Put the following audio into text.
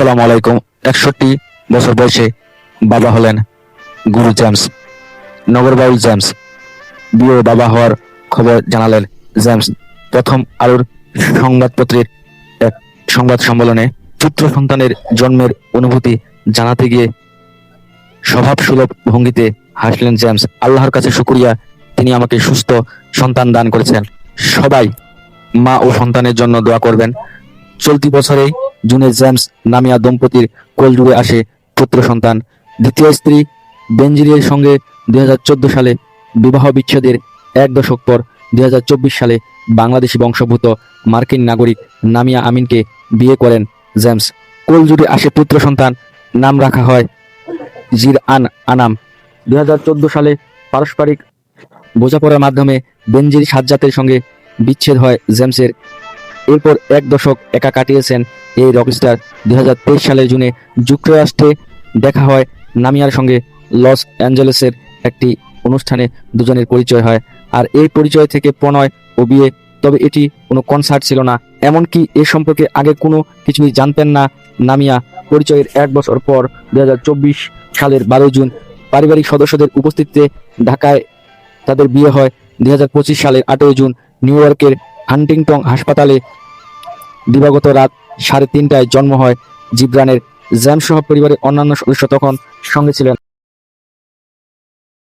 আসসালামু আলাইকুম। একষট্টি বছর বয়সে বাবা হলেন গুরু জেমস নগরবাউল জেমস। বিয়ে বাবা হওয়ার খবর জানালেন জেমস। প্রথম আলোর সংবাদপত্রের এক সংবাদ সম্মেলনে পুত্র সন্তানের জন্মের অনুভূতি জানাতে গিয়ে স্বভাবসুলভ ভঙ্গিতে হাসলেন জেমস। আল্লাহর কাছে শুকরিয়া, তিনি আমাকে সুস্থ সন্তান দান করেছেন। সবাই মা ও সন্তানের জন্য দোয়া করবেন। চলতি বছরেই জুনে জেমস নামিয়া দম্পতির কোল আসে পুত্র সন্তান। দ্বিতীয় স্ত্রী বেঞ্জিরির সঙ্গে দুই সালে বিবাহ বিচ্ছেদের এক দশক পর দুই হাজার চব্বিশ সালে বাংলাদেশি বংশোদ্ভূত মার্কিন নাগরিক নামিয়া আমিনকে বিয়ে করেন জেমস। কোল জুড়ে আসে পুত্র সন্তান, নাম রাখা হয় জির আন আনাম। দুই হাজার চোদ্দ সালে পারস্পরিক বোঝাপড়ার মাধ্যমে বেঞ্জির সাজ্জাতের সঙ্গে বিচ্ছেদ হয় জেমসের এরপর এক দশক একা কাটিয়েছেন এই রকস্টার দু হাজার তেইশ সালের জুনে যুক্তরাষ্ট্রে দেখা হয় নামিয়ার সঙ্গে লস অ্যাঞ্জেলেসের একটি অনুষ্ঠানে দুজনের পরিচয় হয়। আর এই পরিচয় থেকে প্রণয় ও বিয়ে, তবে এটি কোনো কনসার্ট ছিল না। এমনকি এ সম্পর্কে আগে কোনো কিছুই জানতেন না নামিয়া। পরিচয়ের এক বছর পর দু হাজার চব্বিশ সালের বারোই জুন পারিবারিক সদস্যদের উপস্থিতিতে ঢাকায় তাদের বিয়ে হয়। দুই হাজার পঁচিশ সালের আটই জুন নিউ ইয়র্কের হান্টিংটন হাসপাতালে দিবাগত রাত সাড়ে তিনটায় জন্ম হয় জিব্রানের। জ্যাম সহ পরিবারের অন্যান্য সদস্য তখন সঙ্গে ছিলেন।